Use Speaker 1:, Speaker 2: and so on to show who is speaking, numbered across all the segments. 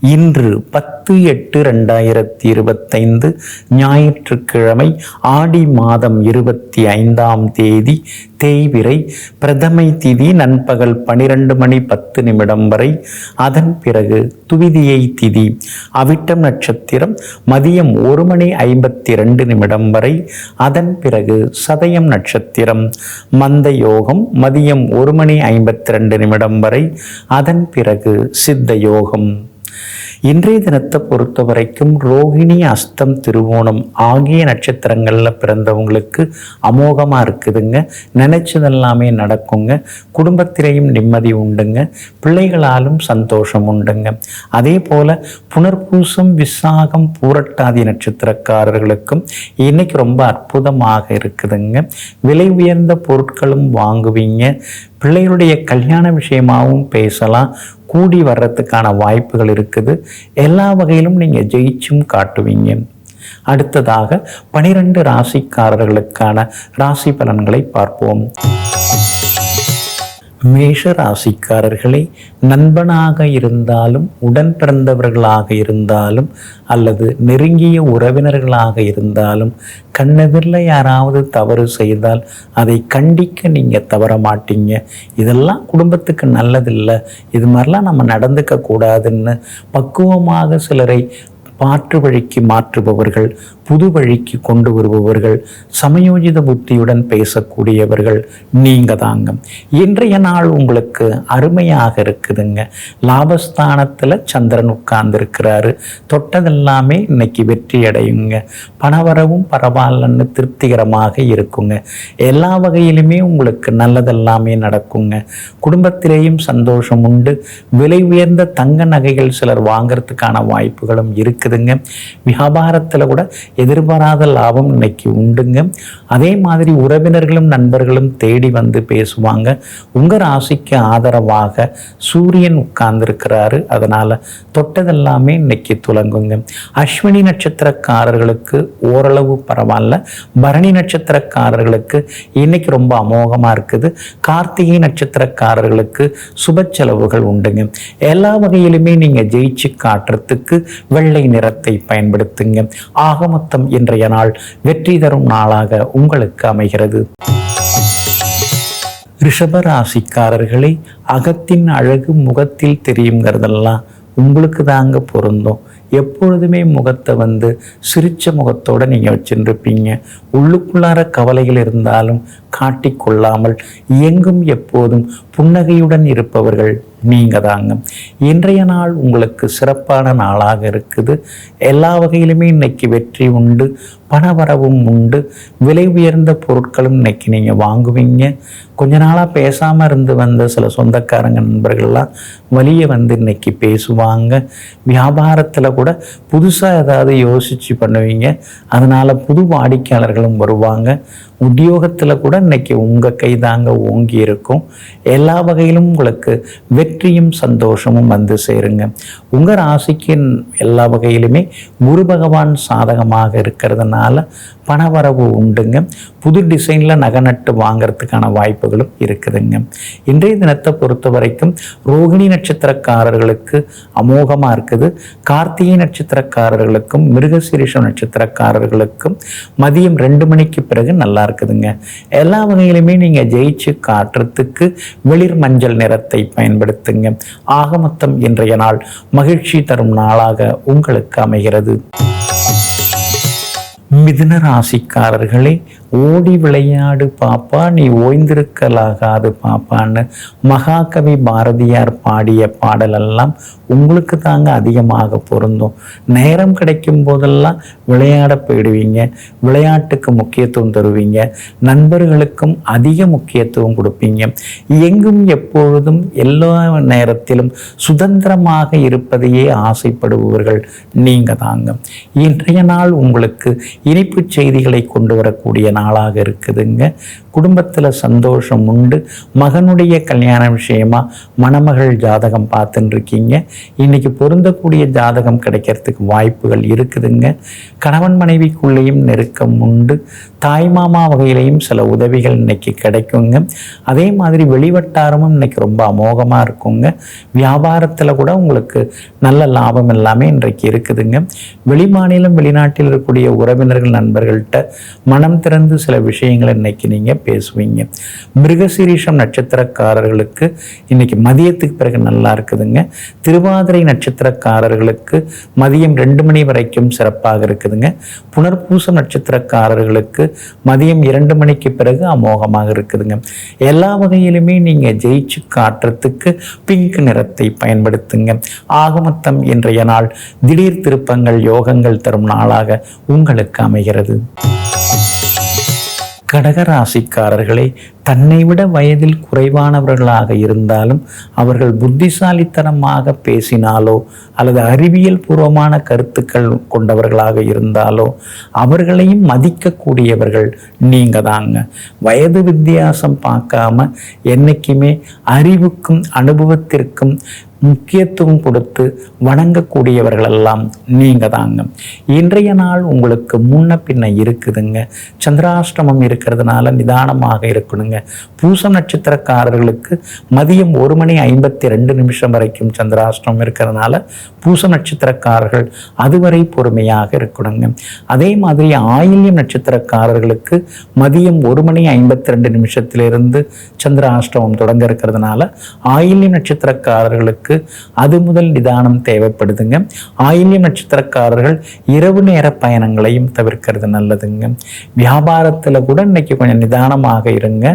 Speaker 1: இன்று பத்து எட்டு ரெண்டாயிரத்தி இருபத்தைந்து ஞாயிற்றுக்கிழமை ஆடி மாதம் இருபத்தி ஐந்தாம் தேதி தேய்விரை பிரதமை திதி நண்பகல் பனிரெண்டு மணி பத்து நிமிடம் வரை. அதன் பிறகு துவிதியை திதி. அவிட்டம் நட்சத்திரம் மதியம் ஒரு மணி ஐம்பத்தி ரெண்டு நிமிடம் வரை. அதன் பிறகு சதயம் நட்சத்திரம் மந்த யோகம் மதியம் ஒரு மணி ஐம்பத்தி ரெண்டு நிமிடம் வரை. அதன் பிறகு சித்த யோகம். இன்றைய தினத்தை பொறுத்த வரைக்கும் ரோகிணி அஸ்தம் திருவோணம் ஆகிய நட்சத்திரங்களில் பிறந்தவங்களுக்கு அமோகமாக இருக்குதுங்க. நினைச்சதெல்லாமே நடக்குங்க. குடும்பத்திலையும் நிம்மதி உண்டுங்க. பிள்ளைகளாலும் சந்தோஷம் உண்டுங்க. அதே போல் புனர்பூசம் விசாகம் பூரட்டாதி நட்சத்திரக்காரர்களுக்கும் இன்னைக்கு ரொம்ப அற்புதமாக இருக்குதுங்க. விலை உயர்ந்த பொருட்களும் வாங்குவீங்க. பிள்ளைகளுடைய கல்யாண விஷயமாகவும் பேசலாம். கூடி வர்றதுக்கான வாய்ப்புகள் இருக்குது. எல்லா வகையிலும் நீங்கள் ஜெயிச்சும் காட்டுவீங்க. அடுத்ததாக பனிரெண்டு ராசிக்காரர்களுக்கான ராசி பலன்களை பார்ப்போம். மேஷ ராசிக்காரர்களே நண்பனாக இருந்தாலும் உடன் பிறந்தவர்களாக இருந்தாலும் அல்லது நெருங்கிய உறவினர்களாக இருந்தாலும் கண்ணெதிரில் யாராவது தவறு செய்தால் அதை கண்டிக்க நீங்கள் தவற மாட்டீங்க. இதெல்லாம் குடும்பத்துக்கு நல்லதில்லை. இது மாதிரிலாம் நம்ம நடந்துக்க கூடாதுன்னு பக்குவமாக சிலரை மாற்று வழிக்கு மாற்றுபவர்கள் புது வழிக்கு கொண்டு வருபவர்கள் சமயோஜித புத்தியுடன் பேசக்கூடியவர்கள் நீங்க தாங்க இன்றைய நாள் உங்களுக்கு அருமையாக இருக்குதுங்க. லாபஸ்தானத்தில் சந்திரன் உட்கார்ந்துருக்கிறாரு. தொட்டதெல்லாமே இன்னைக்கு வெற்றி அடையுங்க. பணவரவும் பரவாயில்லன்னு திருப்திகரமாக இருக்குங்க. எல்லா வகையிலுமே உங்களுக்கு நல்லதெல்லாமே நடக்குங்க. குடும்பத்திலேயும் சந்தோஷம் உண்டு. விலை உயர்ந்த தங்க நகைகள் சிலர் வாங்கிறதுக்கான வாய்ப்புகளும் இருக்குதுங்க. வியாபாரத்தில் கூட எதிர்பாராத லாபம் இன்னைக்கு உண்டுங்க. அதே மாதிரி உறவினர்களும் நண்பர்களும் தேடி வந்து பேசுவாங்க. உங்கள் ராசிக்கு ஆதரவாக சூரியன் உட்கார்ந்துருக்கிறாரு. அதனால் தொட்டதெல்லாமே இன்னைக்கு துலங்குங்க. அஸ்வினி நட்சத்திரக்காரர்களுக்கு ஓரளவு பரவாயில்ல. பரணி நட்சத்திரக்காரர்களுக்கு இன்னைக்கு ரொம்ப அமோகமாக இருக்குது. கார்த்திகை நட்சத்திரக்காரர்களுக்கு சுப செலவுகள் உண்டுங்க. எல்லா வகையிலுமே நீங்கள் ஜெயிச்சு காட்டுறதுக்கு வெள்ளை நிறத்தை பயன்படுத்துங்க. ஆகம மொத்தம் இன்றைய நாள் வெற்றி தரும் நாளாக உங்களுக்கு அமைகிறது. ரிஷபராசிக்காரர்களே அகத்தின் அழகு முகத்தில் தெரியுங்கிறதெல்லாம் உங்களுக்கு தாங்க பொருந்தும். எப்பொழுதுமே முகத்தை வந்து சிரிச்ச முகத்தோடு நீங்கள் வச்சுருப்பீங்க உள்ளுக்குள்ளார கவலைகள் இருந்தாலும் காட்டிக்கொள்ளாமல் எங்கும் எப்போதும் புன்னகையுடன் இருப்பவர்கள் நீங்கள் தாங்க இன்றைய நாள் உங்களுக்கு சிறப்பான நாளாக இருக்குது. எல்லா வகையிலுமே இன்னைக்கு வெற்றி உண்டு பணவரவும் உண்டு. விலை உயர்ந்த பொருட்களும் இன்னைக்கு நீங்கள் வாங்குவீங்க. கொஞ்ச நாளாக பேசாமல் இருந்து வந்த சில சொந்தக்காரங்க நண்பர்கள்லாம் வழியை வந்து இன்னைக்கு பேசுவாங்க. வியாபாரத்தில் கூட புதுசாக ஏதாவது யோசித்து பண்ணுவீங்க. அதனால் புது வாடிக்கையாளர்களும் வருவாங்க. உத்தியோகத்தில் கூட இன்னைக்கு உங்கள் கை தாங்க ஓங்கி இருக்கும். எல்லா வகையிலும் உங்களுக்கு வெற்றியும் சந்தோஷமும் வந்து சேருங்க. உங்கள் ராசிக்கு எல்லா வகையிலுமே குரு பகவான் சாதகமாக இருக்கிறதுனால பணவரவு உண்டுங்க. புது டிசைனில் நகை நட்டு வாங்கிறதுக்கான வாய்ப்புகளும் இருக்குதுங்க. இன்றைய தினத்தை பொறுத்த வரைக்கும் ரோகிணி நட்சத்திரக்காரர்களுக்கு அமோகமாக இருக்குது. கார்த்திகை நட்சத்திரக்காரர்களுக்கும் மிருகசீரிஷம் நட்சத்திரக்காரர்களுக்கும் மதியம் ரெண்டு மணிக்கு பிறகு நல்லா இருக்குதுங்க. எல்லா வகையிலுமே நீங்கள் ஜெயிச்சு காட்டுறதுக்கு வெளிர் மஞ்சள் நிறத்தை பயன்படுத்துங்க. ஆக மொத்தம் இன்றைய நாள் மகிழ்ச்சி தரும் நாளாக உங்களுக்கு அமைகிறது. மிதுன ராசிக்காரர்களே ஓடி விளையாடு பாப்பா நீ ஓய்ந்திருக்கலாகாது பாப்பான்னு மகாகவி பாரதியார் பாடிய பாடலெல்லாம் உங்களுக்கு தாங்க அதிகமாக பொருந்தும். நேரம் கிடைக்கும் போதெல்லாம் விளையாட போயிடுவீங்க விளையாட்டுக்கு முக்கியத்துவம் தருவீங்க நண்பர்களுக்கும் அதிக முக்கியத்துவம் கொடுப்பீங்க. எங்கும் எப்பொழுதும் எல்லா நேரத்திலும் சுதந்திரமாக இருப்பதையே ஆசைப்படுபவர்கள் நீங்க தாங்க. இன்றைய நாள் உங்களுக்கு இனிப்பு செய்திகளை கொண்டு வரக்கூடிய நாளாக இருக்குதுங்க. குடும்பத்தில் சந்தோஷம் உண்டு. மகனுடைய கல்யாண விஷயமா மணமகள் ஜாதகம் பார்த்துட்டுருக்கீங்க இருக்கீங்க இன்னைக்கு பொருந்தக்கூடிய ஜாதகம் கிடைக்கிறதுக்கு வாய்ப்புகள் இருக்குதுங்க. கணவன் மனைவிக்குள்ளேயும் நெருக்கம் உண்டு. தாய் மாமா வகையிலையும் சில உதவிகள் இன்னைக்கு கிடைக்குங்க. அதே மாதிரி வெளிவட்டாரமும் இன்னைக்கு ரொம்ப அமோகமாக இருக்குங்க. வியாபாரத்தில் கூட உங்களுக்கு நல்ல லாபம் எல்லாமே இன்றைக்கு இருக்குதுங்க. வெளிமாநிலம் வெளிநாட்டில் இருக்கக்கூடிய உறவினர்கள் நண்பர்கள்ட்ட மனம் திறந்து சில விஷயங்களை இன்னைக்கு நீங்கள் பேசுவீங்க. மிருகசீரிஷம் நட்சத்திரக்காரர்களுக்கு இன்னைக்கு மதியத்துக்கு பிறகு நல்லா இருக்குதுங்க. திருவாதிரை நட்சத்திரக்காரர்களுக்கு மதியம் ரெண்டு மணி வரைக்கும் சிறப்பாக இருக்குதுங்க. புனர்பூசம் நட்சத்திரக்காரர்களுக்கு மதியம் இரண்டு மணிக்கு பிறகு அமோகமாக இருக்குதுங்க. எல்லா வகையிலுமே நீங்கள் ஜெயிச்சு காட்டுறதுக்கு பிங்க் நிறத்தை பயன்படுத்துங்க. ஆகமத்தம் இன்றைய நாள் திடீர் திருப்பங்கள் யோகங்கள் தரும் நாளாக உங்களுக்கு அமைகிறது. கடகராசிக்காரர்களே தன்னை விட வயதில் குறைவானவர்களாக இருந்தாலும் அவர்கள் புத்திசாலித்தனமாக பேசினாலோ அல்லது அறிவியல் பூர்வமான கருத்துக்கள் கொண்டவர்களாக இருந்தாலோ அவர்களையும் மதிக்கக்கூடியவர்கள் நீங்கள் தாங்க வயது வித்தியாசம் பார்க்காம என்றைக்குமே அறிவுக்கும் அனுபவத்திற்கும் முக்கியத்துவம் கொடுத்து வணங்கக்கூடியவர்களெல்லாம் நீங்கள் தாங்க இன்றைய நாள் உங்களுக்கு முன்ன பின்ன இருக்குதுங்க. சந்திராஷ்டமம் இருக்கிறதுனால நிதானமாக இருக்கணுங்க. பூச நட்சத்திரக்காரர்களுக்கு மதியம் ஒரு மணி ஐம்பத்தி ரெண்டு நிமிஷம் வரைக்கும் சந்திராஷ்டமம் இருக்கிறதுனால பூச நட்சத்திரக்காரர்கள் அதுவரை பொறுமையாக இருக்கணுங்க. அதே மாதிரி ஆயில்யம் நட்சத்திரக்காரர்களுக்கு மதியம் ஒரு மணி ஐம்பத்தி ரெண்டு நிமிஷத்திலிருந்து சந்திராஷ்டமம் தொடங்க இருக்கிறதுனால ஆயில்யம் நட்சத்திரக்காரர்களுக்கு அது முதல் நிதானம் தேவைப்படுதுங்க. ஆயில்ய நட்சத்திரக்காரர்கள் இரவு நேர பயணங்களையும் தவிர்க்கிறது நல்லதுங்க. வியாபாரத்தில் கூட இன்னைக்கு கொஞ்சம் நிதானமாக இருங்க.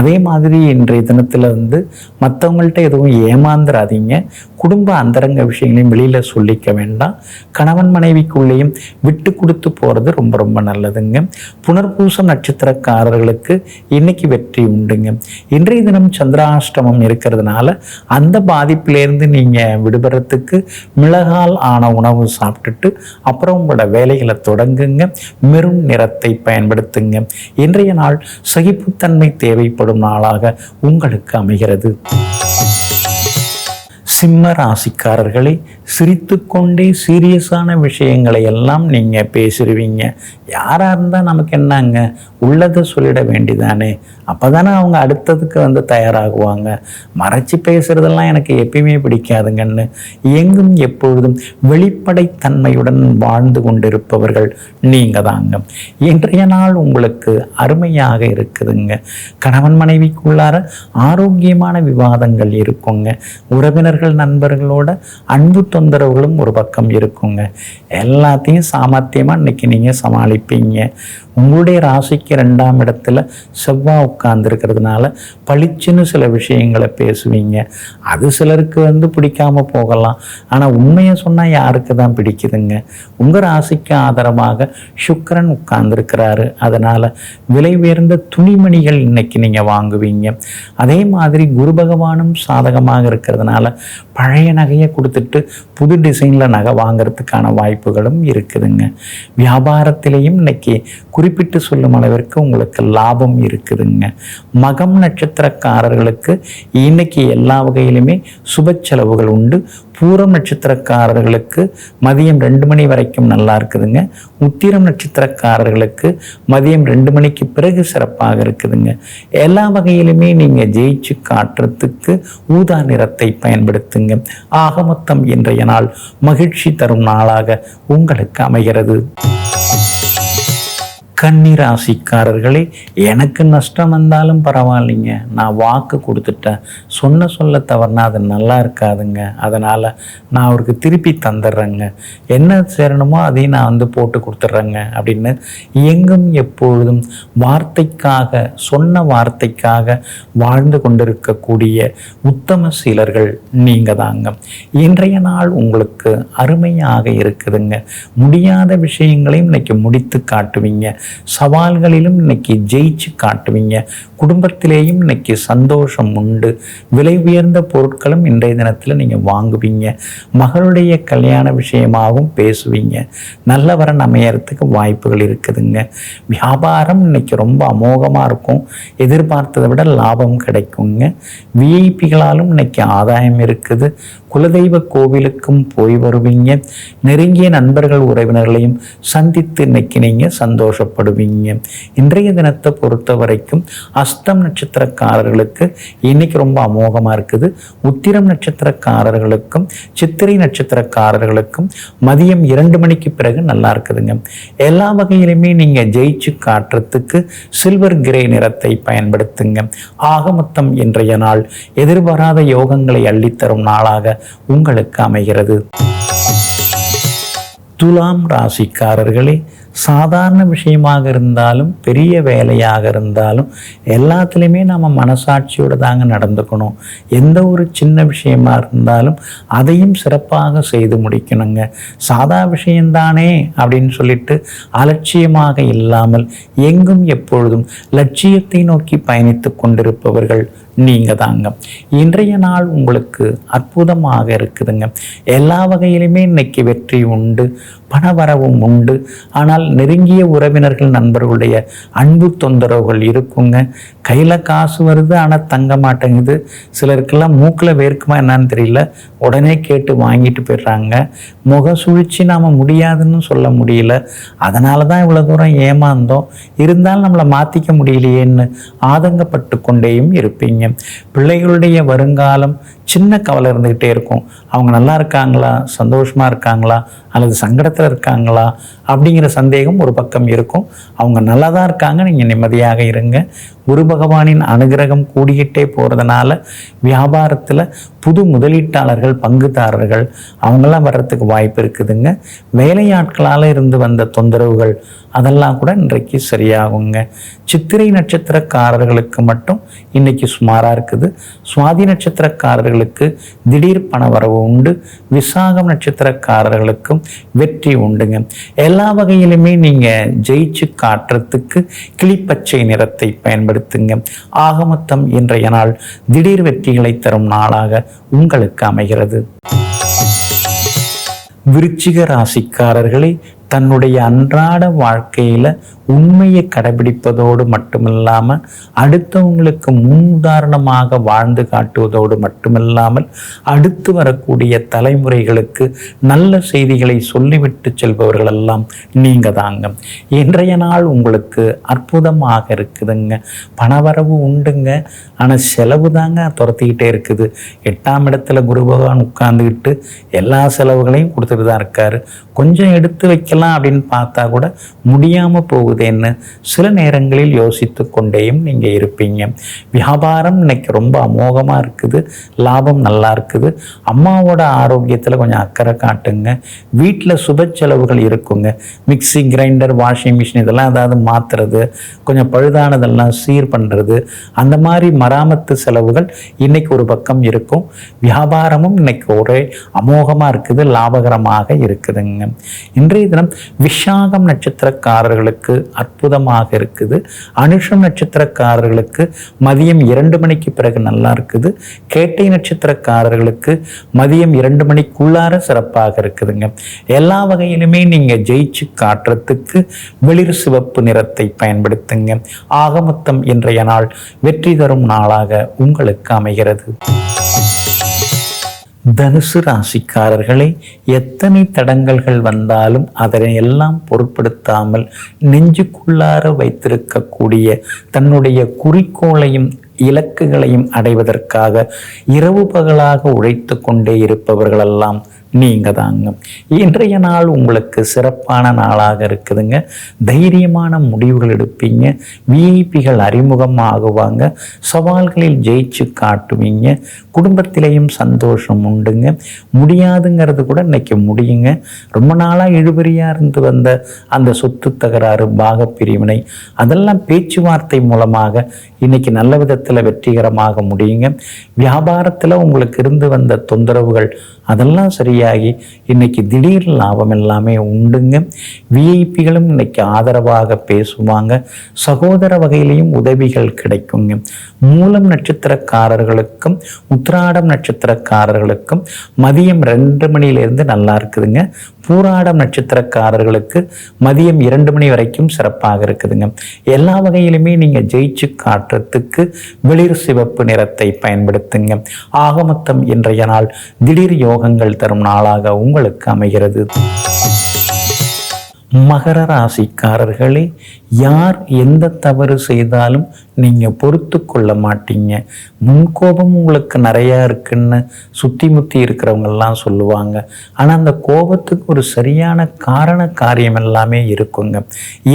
Speaker 1: அதே மாதிரி இன்றைய தினத்தில் வந்து மற்றவங்கள்ட்ட எதுவும் ஏமாந்துடாதீங்க குடும்ப அந்தரங்க விஷயங்களையும் வெளியில் சொல்லிக்க வேண்டாம். கணவன் மனைவிக்குள்ளேயும் விட்டு கொடுத்து போகிறது ரொம்ப ரொம்ப நல்லதுங்க. புனர்பூசம் நட்சத்திரக்காரர்களுக்கு இன்னைக்கு வெற்றி உண்டுங்க. இன்றைய தினம் சந்திராஷ்டமம் இருக்கிறதுனால அந்த பாதிப்பிலேருந்து நீங்கள் விடுபடுறதுக்கு மிளகால் ஆன உணவு சாப்பிட்டுட்டு அப்புறம் உங்களோட வேலைகளை தொடங்குங்க. மெரும் நிறத்தை பயன்படுத்துங்க. இன்றைய நாள் சகிப்புத்தன்மை தேவைப்படும் நாளாக உங்களுக்கு அமைகிறது. சிம்ம ராசிக்காரர்களை சிரித்துக்கொண்டே சீரியஸான விஷயங்களை எல்லாம் நீங்கள் பேசிடுவீங்க யாராக இருந்தால் நமக்கு என்னங்க? உள்ளதை சொல்லிட வேண்டிதானே? அப்போ தானே அவங்க அடுத்ததுக்கு வந்து தயாராகுவாங்க. மறைச்சி பேசுகிறதெல்லாம் எனக்கு எப்பயுமே பிடிக்காதுங்கன்னு எங்கும் எப்பொழுதும் வெளிப்படைத்தன்மையுடன் வாழ்ந்து கொண்டிருப்பவர்கள் நீங்கள் தாங்க இன்றைய நாள் உங்களுக்கு அருமையாக இருக்குதுங்க. கணவன் மனைவிக்குள்ளார ஆரோக்கியமான விவாதங்கள் இருக்குங்க. உறவினர்கள் நண்பர்களோட அன்பு தொந்தரவுகளும் ஒரு பக்கம் இருக்குங்க. எல்லாத்தையும் சாமர்த்தியமாக இன்னைக்கு நீங்கள் சமாளிப்பீங்க. உங்களுடைய ராசிக்கு ரெண்டாம் இடத்துல செவ்வாய் உட்கார்ந்துருக்கிறதுனால பளிச்சுன்னு சில விஷயங்களை பேசுவீங்க. அது சிலருக்கு வந்து பிடிக்காம போகலாம். ஆனால் உண்மையை சொன்னால் யாருக்கு தான் பிடிக்குதுங்க? உங்கள் ராசிக்கு ஆதரவாக சுக்கரன் உட்கார்ந்துருக்கிறாரு. அதனால் விலை உயர்ந்த துணிமணிகள் இன்னைக்கு நீங்கள் வாங்குவீங்க. அதே மாதிரி குரு பகவானும் சாதகமாக இருக்கிறதுனால பழைய நகையை கொடுத்துட்டு புது டிசைனில் நகை வாங்குறதுக்கான வாய்ப்புகளும் இருக்குதுங்க. வியாபாரத்திலையும் இன்னைக்கு குறிப்பிட்டு சொல்லும் அளவிற்கு உங்களுக்கு லாபம் இருக்குதுங்க. மகம் நட்சத்திரக்காரர்களுக்கு இன்னைக்கு எல்லா வகையிலுமே சுப செலவுகள் உண்டு. பூரம் நட்சத்திரக்காரர்களுக்கு மதியம் ரெண்டு மணி வரைக்கும் நல்லா இருக்குதுங்க. உத்திரம் நட்சத்திரக்காரர்களுக்கு மதியம் ரெண்டு மணிக்கு பிறகு சிறப்பாக இருக்குதுங்க. எல்லா வகையிலுமே நீங்கள் ஜெயிச்சு காட்டுறதுக்கு ஊதா நிறத்தை பயன்படுத்துங்க. ஆக மொத்தம் இன்றைய நாள் மகிழ்ச்சி தரும் நாளாக உங்களுக்கு அமைகிறது. கன்னிராசிக்காரர்களே எனக்கு நஷ்டம் வந்தாலும் பரவாயில்லைங்க. நான் வாக்கு கொடுத்துட்டேன். சொன்ன சொல்ல தவறுனா அது நல்லா இருக்காதுங்க. அதனால் நான் அவருக்கு திருப்பி தந்துடுறேங்க. என்ன சேரணுமோ அதையும் நான் வந்து போட்டு கொடுத்துட்றேங்க அப்படின்னு எங்கும் எப்பொழுதும் வார்த்தைக்காக சொன்ன வார்த்தைக்காக வாழ்ந்து கொண்டிருக்கக்கூடிய உத்தம சீலர்கள் நீங்கள் தாங்க. இன்றைய நாள் உங்களுக்கு அருமையாக இருக்குதுங்க. முடியாத விஷயங்களையும் இன்னைக்கு முடித்து காட்டுவீங்க. சவால்களிலும் இன்னைக்கு ஜெயிச்சு காட்டுவீங்க. குடும்பத்திலேயும் இன்னைக்கு சந்தோஷம் உண்டு. விலை உயர்ந்த பொருட்களும் இன்றைய தினத்தில் நீங்கள் வாங்குவீங்க. மகளுடைய கல்யாண விஷயமாகவும் பேசுவீங்க. நல்லவரன் அமையறதுக்கு வாய்ப்புகள் இருக்குதுங்க. வியாபாரம் இன்னைக்கு ரொம்ப அமோகமாக இருக்கும். எதிர்பார்த்ததை விட லாபம் கிடைக்குங்க. விஐபிகளாலும் இன்னைக்கு ஆதாயம் இருக்குது. குலதெய்வ கோவிலுக்கும் போய் வருவீங்க. நெருங்கிய நண்பர்கள் உறவினர்களையும் சந்தித்து இன்னைக்கு நீங்கள் சந்தோஷப்படுவீங்க இன்றைய தினத்தை பொறுத்த வரைக்கும் அஸ்தம் நட்சத்திரக்காரர்களுக்கு இன்னைக்கு ரொம்ப அமோகமாக இருக்குது. உத்திரம் நட்சத்திரக்காரர்களுக்கும் சித்திரை நட்சத்திரக்காரர்களுக்கும் மதியம் இரண்டு மணிக்கு பிறகு நல்லா இருக்குதுங்க. எல்லா வகையிலுமே நீங்கள் ஜெயிச்சு காட்டுறதுக்கு சில்வர் கிரே நிறத்தை பயன்படுத்துங்க. ஆக மொத்தம் இன்றைய நாள் எதிர்பாராத யோகங்களை அள்ளித்தரும் நாளாக உங்களுக்கு அமைகிறது. துலாம் ராசிக்காரர்களே சாதாரண விஷயமாக இருந்தாலும் பெரிய வேலையாக இருந்தாலும் எல்லாத்துலேயுமே நம்ம மனசாட்சியோடு தாங்க நடந்துக்கணும். எந்த ஒரு சின்ன விஷயமா இருந்தாலும் அதையும் சிறப்பாக செய்து முடிக்கணுங்க. சாதா விஷயந்தானே அப்படின்னு சொல்லிட்டு அலட்சியமாக இல்லாமல் எங்கும் எப்பொழுதும் லட்சியத்தை நோக்கி பயணித்து கொண்டிருப்பவர்கள் நீங்கள் தாங்க இன்றைய நாள் உங்களுக்கு அற்புதமாக இருக்குதுங்க. எல்லா வகையிலுமே இன்னைக்கு வெற்றி உண்டு பணவரவும் உண்டு. ஆனால் நெருங்கிய உறவினர்கள் நண்பர்களுடைய அன்பு தொந்தரவுகள் இருக்குங்க. கையில் காசு வருது ஆனால் தங்க மாட்டேங்குது. சிலருக்கெல்லாம் மூக்கில் வேர்க்குமா என்னன்னு தெரியல. உடனே கேட்டு வாங்கிட்டு போயிடுறாங்க. முக சுழிச்சு நாம் முடியாதுன்னு சொல்ல முடியல. அதனால தான் இவ்வளோ தூரம் ஏமாந்தோம். இருந்தாலும் நம்மளை மாற்றிக்க முடியலையேன்னு ஆதங்கப்பட்டு கொண்டேயும் இருப்பீங்க. பிள்ளைகளுடைய வருங்காலம் சின்ன கவலை இருந்துக்கிட்டே இருக்கும். அவங்க நல்லா இருக்காங்களா? சந்தோஷமாக இருக்காங்களா? அல்லது சங்கடத்தில் இருக்காங்களா? அப்படிங்கிற சந்தேகம் ஒரு பக்கம் இருக்கும். அவங்க நல்லா தான் இருக்காங்க. நீங்கள் நிம்மதியாக இருங்க. குரு பகவானின் அனுகிரகம் கூடிக்கிட்டே போகிறதுனால வியாபாரத்தில் புது முதலீட்டாளர்கள் பங்குதாரர்கள் அவங்கெல்லாம் வர்றதுக்கு வாய்ப்பு இருக்குதுங்க. வேலையாட்களால் இருந்து வந்த தொந்தரவுகள் அதெல்லாம் கூட இன்றைக்கு சரியாகுங்க. சித்திரை நட்சத்திரக்காரர்களுக்கு மட்டும் இன்றைக்கி சுமாராக இருக்குது. சுவாதி நட்சத்திரக்காரர்களுக்கு திடீர் பண வரவு உண்டு. விசாகம் நட்சத்திரக்காரர்களுக்கும் வெற்றி உண்டுங்க. எல்லா வகையிலுமே நீங்கள் ஜெயிச்சு காட்டுறதுக்கு கிளிப்பச்சை நிறத்தை பயன்படுத்துங்க. ஆக மொத்தம் இன்றைய நாள் திடீர் வெற்றிகளை தரும் நாளாக உங்களுக்கு அமைகிறது. விருச்சிக ராசிக்காரர்களே தன்னுடைய அன்றாட வாழ்க்கையில் உண்மையை கடைபிடிப்பதோடு மட்டுமில்லாமல் அடுத்தவங்களுக்கு முன்னுதாரணமாக வாழ்ந்து காட்டுவதோடு மட்டுமில்லாமல் அடுத்து வரக்கூடிய தலைமுறைகளுக்கு நல்ல செய்திகளை சொல்லிவிட்டு செல்பவர்களெல்லாம் நீங்கள் தாங்க. இன்றைய நாள் உங்களுக்கு அற்புதமாக இருக்குதுங்க. பணவரவு உண்டுங்க. ஆனால் செலவு தாங்க துரத்திக்கிட்டே இருக்குது. எட்டாம் இடத்துல குரு பகவான் உட்கார்ந்துக்கிட்டு எல்லா செலவுகளையும் கொடுத்துட்டு தான் இருக்காரு. கொஞ்சம் எடுத்து வைக்கலாம் அப்படின்னு பார்த்தா கூட முடியாமல் போகுது. போகுதேன்னு சில நேரங்களில் யோசித்து கொண்டேயும் நீங்கள் இருப்பீங்க. வியாபாரம் இன்னைக்கு ரொம்ப அமோகமாக இருக்குது. லாபம் நல்லா இருக்குது. அம்மாவோட ஆரோக்கியத்தில் கொஞ்சம் அக்கறை காட்டுங்க. வீட்டில் சுப செலவுகள் இருக்குங்க. மிக்ஸி கிரைண்டர் வாஷிங் மிஷின் இதெல்லாம் ஏதாவது மாற்றுறது கொஞ்சம் பழுதானதெல்லாம் சீர் பண்ணுறது அந்த மாதிரி மராமத்து செலவுகள் இன்னைக்கு ஒரு பக்கம் இருக்கும். வியாபாரமும் இன்னைக்கு ஒரே அமோகமாக இருக்குது லாபகரமாக இருக்குதுங்க. இன்றைய தினம் விஷாகம் நட்சத்திரக்காரர்களுக்கு அற்புதமாக இருக்குது. அனுஷம் நட்சத்திரக்காரர்களுக்கு மதியம் இரண்டு மணிக்கு பிறகு நல்லா இருக்குது. கேட்டை நட்சத்திரக்காரர்களுக்கு மதியம் இரண்டு மணிக்குள்ளார சிறப்பாக இருக்குதுங்க. எல்லா வகையிலுமே நீங்கள் ஜெயிச்சு காட்டுறதுக்கு வெளிர் சிவப்பு நிறத்தை பயன்படுத்துங்க. ஆகமொத்தம் இன்றைய நாள் வெற்றி தரும் நாளாக உங்களுக்கு அமைகிறது. தனுசு ராசிக்காரர்களே எத்தனை தடங்கல்கள் வந்தாலும் அதனை எல்லாம் பொருட்படுத்தாமல் நெஞ்சுக்குள்ளார வைத்திருக்கக்கூடிய தன்னுடைய குறிக்கோளையும் இலக்குகளையும் அடைவதற்காக இரவு பகலாக உழைத்து கொண்டே இருப்பவர்களெல்லாம் நீங்கள் தாங்க இன்றைய நாள் உங்களுக்கு சிறப்பான நாளாக இருக்குதுங்க. தைரியமான முடிவுகள் எடுப்பீங்க. விஐபிகள் அறிமுகம் ஆகுவாங்க சவால்களில் ஜெயிச்சு காட்டுவீங்க. குடும்பத்திலையும் சந்தோஷம் உண்டுங்க. முடியாதுங்கிறது கூட இன்னைக்கு முடியுங்க. ரொம்ப நாளாக இழுபறியாக இருந்து வந்த அந்த சொத்து தகராறு பாக பிரிவினை அதெல்லாம் பேச்சுவார்த்தை மூலமாக இன்னைக்கு நல்ல விதத்தில் வெற்றிகரமாக முடியுங்க. வியாபாரத்தில் உங்களுக்கு இருந்து வந்த தொந்தரவுகள் அதெல்லாம் சரியாக இன்னைக்கு திடீர் லாபம் எல்லாமே உண்டுங்க. விஐபிகளும் இன்னைக்கு ஆதரவாக பேசுவாங்க. சகோதர வகையிலையும் உதவிகள் கிடைக்குங்க. மூலம் நட்சத்திரக்காரர்களுக்கும் உத்திராடம் நட்சத்திரக்காரர்களுக்கும் மதியம் ரெண்டு மணியிலேருந்து நல்லா இருக்குதுங்க. பூராடம் நட்சத்திரக்காரர்களுக்கு மதியம் இரண்டு மணி வரைக்கும் சிறப்பாக இருக்குதுங்க. எல்லா வகையிலுமே நீங்கள் ஜெயிச்சு காட்டுறதுக்கு வெளிர் சிவப்பு நிறத்தை பயன்படுத்துங்க. ஆகமொத்தம் இன்றைய நாள் திடீர் யோகங்கள் தரும் நாளாக உங்களுக்கு அமைகிறது. மகர ராசிக்காரர்களே யார் எந்த தவறு செய்தாலும் நீங்கள் பொறுத்து கொள்ள மாட்டீங்க. முன்கோபம் உங்களுக்கு நிறையா இருக்குன்னு சுற்றி முத்தி இருக்கிறவங்கெல்லாம் சொல்லுவாங்க. ஆனால் அந்த கோபத்துக்கு ஒரு சரியான காரண காரியம் எல்லாமே இருக்குங்க.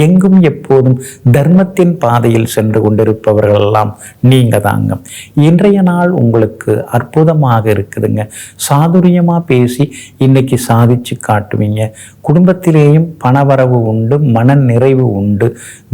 Speaker 1: எங்கும் எப்போதும் தர்மத்தின் பாதையில் சென்று கொண்டிருப்பவர்கள் எல்லாம் நீங்கள் தாங்க இன்றைய நாள் உங்களுக்கு அற்புதமாக இருக்குதுங்க. சாதுரியமாக பேசி இன்னைக்கு சாதிச்சு காட்டுவீங்க. குடும்பத்திலேயும் பண பணவரவு உண்டு மன நிறைவு உண்டு.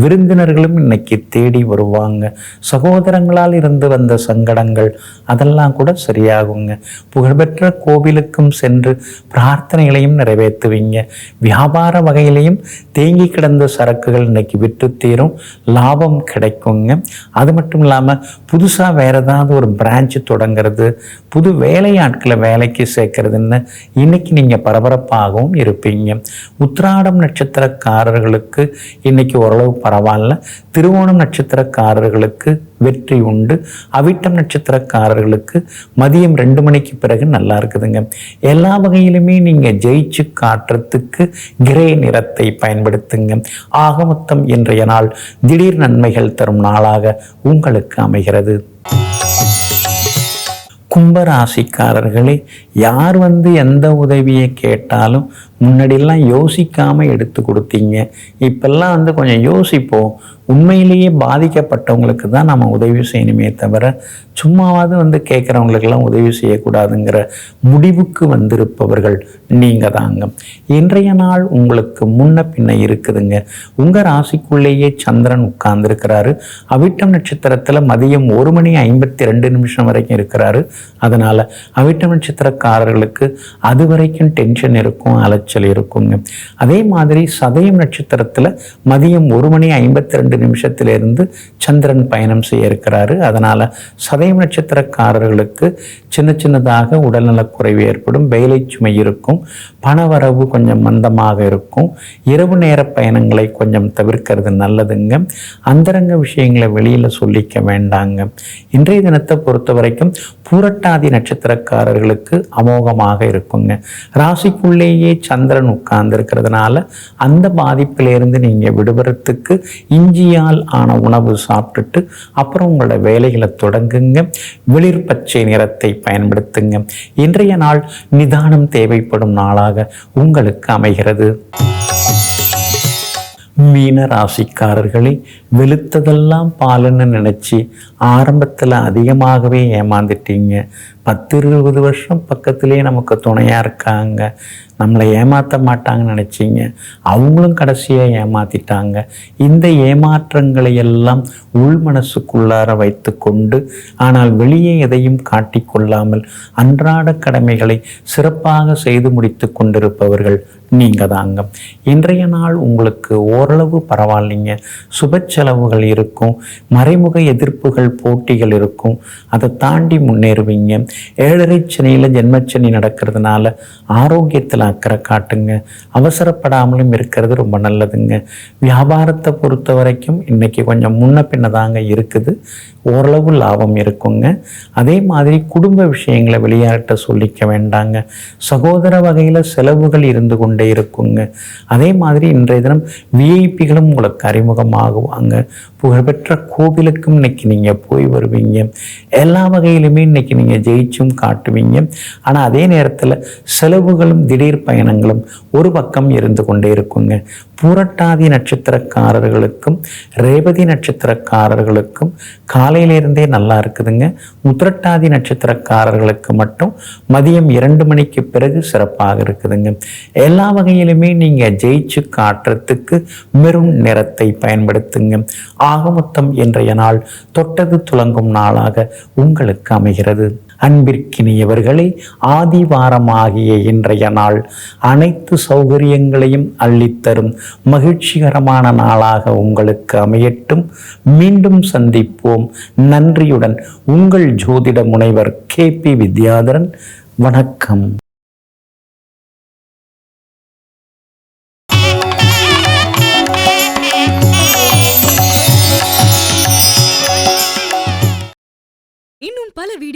Speaker 1: விருந்தினர்களும் இன்னைக்கு தேடி வருவாங்க. சகோதரங்களால் இருந்து வந்த சங்கடங்கள் அதெல்லாம் கூட சரியாகுங்க. புகழ்பெற்ற கோவிலுக்கும் சென்று பிரார்த்தனைகளையும் நிறைவேற்றுவீங்க. வியாபார வகையிலையும் தேங்கி கிடந்த சரக்குகள் இன்னைக்கு விற்று தீரும். லாபம் கிடைக்குங்க. அது மட்டும் இல்லாமல் புதுசாக வேற ஏதாவது ஒரு பிரான்ச்சு தொடங்கிறது புது வேலையாட்களை வேலைக்கு சேர்க்கறதுன்னு இன்னைக்கு நீங்கள் பரபரப்பாகவும் இருப்பீங்க. உத்ராடம் நட்சத்திரக்காரர்களுக்கு இன்னைக்கு ஓரளவு பரவாயில்ல. திருவோணம் நட்சத்திரக்காரர்களுக்கு வெற்றி உண்டு. அவிட்டம் நட்சத்திரக்காரர்களுக்கு மதியம் ரெண்டு மணிக்கு பிறகு நல்லா இருக்குதுங்க. எல்லா வகையிலுமே நீங்கள் ஜெயிச்சு காட்டுறதுக்கு கிரே நிறத்தை பயன்படுத்துங்க. ஆகமொத்தம் இன்றைய நாள் திடீர் நன்மைகள் தரும் நாளாக உங்களுக்கு அமைகிறது. கும்பராசிக்காரர்களே யார் வந்து எந்த உதவியை கேட்டாலும் முன்னாடியெல்லாம் யோசிக்காமல் எடுத்து கொடுத்தீங்க. இப்பெல்லாம் வந்து கொஞ்சம் யோசிப்போம் உண்மையிலேயே பாதிக்கப்பட்டவங்களுக்கு தான் நம்ம உதவி செய்யணுமே தவிர சும்மாவது வந்து கேட்குறவங்களுக்கெல்லாம் உதவி செய்யக்கூடாதுங்கிற முடிவுக்கு வந்திருப்பவர்கள் நீங்கள் தாங்க. இன்றைய நாள் உங்களுக்கு முன்ன பின்ன இருக்குதுங்க. உங்கள் ராசிக்குள்ளேயே சந்திரன் உட்கார்ந்துருக்கிறாரு. அவிட்டம் நட்சத்திரத்தில் மதியம் ஒரு மணி ஐம்பத்தி ரெண்டு நிமிஷம் வரைக்கும் இருக்கிறாரு. அதனால் அவிட்டம் நட்சத்திரக்காரர்களுக்கு அது வரைக்கும் டென்ஷன் இருக்கும் அலைச்சல் இருக்குங்க. அதே மாதிரி சதயம் நட்சத்திரத்தில் மதியம் ஒரு மணி ஐம்பத்தி ரெண்டு நிமிஷத்திலிருந்து சந்திரன் பயணம் செய்ய இருக்கிறாரு. அதனால் சதயம் நட்சத்திரக்காரர்களுக்கு சின்ன சின்னதாக உடல்நலக்குறைவு ஏற்படும். வேலை சுமை இருக்கும். பணவரவு கொஞ்சம் மந்தமாக இருக்கும். இரவு நேர பயணங்களை கொஞ்சம் தவிர்க்கிறது நல்லதுங்க. அந்தரங்க விஷயங்களை வெளியில் சொல்லிக்க வேண்டாங்க. இன்றைய தினத்தை பொறுத்த வரைக்கும் பூரட்டாதி நட்சத்திரக்காரர்களுக்கு அமோகமாக இருக்குங்க. ராசிக்குள்ளேயே சந்திரன் உட்கார்ந்து இருக்கிறதுனால அந்த பாதிப்பிலிருந்து நீங்கள் விடுபடுறதுக்கு இஞ்சியால் ஆன உணவு சாப்பிட்டுட்டு அப்புறம் உங்களோட வேலைகளை தொடங்குங்க. வெளிர் பச்சை நிறத்தை பயன்படுத்துங்க. இன்றைய நாள் நிதானம் தேவைப்படும் நாளாக உங்களுக்கு அமைகிறது. மீன ராசிக்காரர்களே வெளுத்ததெல்லாம் பாலுன்னு நினச்சி ஆரம்பத்தில் அதிகமாகவே ஏமாந்துட்டீங்க. பத்து இருபது வருஷம் பக்கத்திலே நமக்கு துணையாக இருக்காங்க. நம்மளை ஏமாற்ற மாட்டாங்கன்னு நினச்சிங்க. அவங்களும் கடைசியாக ஏமாற்றிட்டாங்க இந்த ஏமாற்றங்களை எல்லாம் உள் மனசுக்குள்ளார வைத்து கொண்டு ஆனால் வெளியே எதையும் காட்டிக்கொள்ளாமல் அன்றாட கடமைகளை சிறப்பாக செய்து முடித்து கொண்டிருப்பவர்கள் நீங்கள் தாங்க இன்றைய நாள் உங்களுக்கு ஓரளவு பரவாயில்லைங்க. சுப செலவுகள் இருக்கும். மறைமுக எதிர்ப்புகள் போட்டிகள் இருக்கும். அதை தாண்டி முன்னேறுவீங்க. ஏழரை சனியில் ஜென்மச்சனி நடக்கிறதுனால ஆரோக்கியத்தில் அக்கறை காட்டுங்க. அவசரப்படாமலும் இருக்கிறது ரொம்ப நல்லதுங்க. வியாபாரத்தை பொறுத்த வரைக்கும் இன்னைக்கு கொஞ்சம் முன்ன பின்ன தாங்க இருக்குது. ஓரளவு லாபம் இருக்குங்க. அதே மாதிரி குடும்ப விஷயங்களை விளையாட்ட சொல்லிக்க வேண்டாங்க. சகோதர வகையில் செலவுகள் இருந்து கொண்டே இருக்குங்க. அதே மாதிரி இன்றைய தினம் விஐபிகளும் உங்களுக்கு அறிமுகமாகுவாங்க. புகழ்பெற்ற கோவிலுக்கும் இன்னைக்கு நீங்கள் போய் வருவீங்க. எல்லா வகையிலுமே இன்னைக்கு நீங்கள் ஜெயிச்சும் காட்டுவீங்க. ஆனால் அதே நேரத்தில் செலவுகளும் திடீர் பயணங்களும் ஒரு பக்கம் இருந்து கொண்டே இருக்குங்க. பூரட்டாதி நட்சத்திரக்காரர்களுக்கும் ரேவதி நட்சத்திரக்காரர்களுக்கும் காலையிலிருந்தே நல்லா இருக்குதுங்க. உத்திரட்டாதி நட்சத்திரக்காரர்களுக்கு மட்டும் மதியம் இரண்டு மணிக்கு பிறகு சிறப்பாக இருக்குதுங்க. எல்லா வகையிலுமே நீங்கள் ஜெயிச்சு காட்டுறதுக்கு மெரும் நிறத்தை பயன்படுத்துங்க. ஆகமொத்தம் இன்றைய நாள் தொட்டது துலங்கும் நாளாக உங்களுக்கு அமைகிறது. அன்பிற்கினியவர்களே ஆதிவாரமாகிய இன்றைய நாள் அனைத்து சௌகரியங்களையும் அள்ளித்தரும் மகிழ்ச்சிகரமான நாளாக உங்களுக்கு அமையட்டும். மீண்டும் சந்திப்போம். நன்றியுடன் உங்கள் ஜோதிட முனைவர் கே பி வித்யாதரன். வணக்கம்.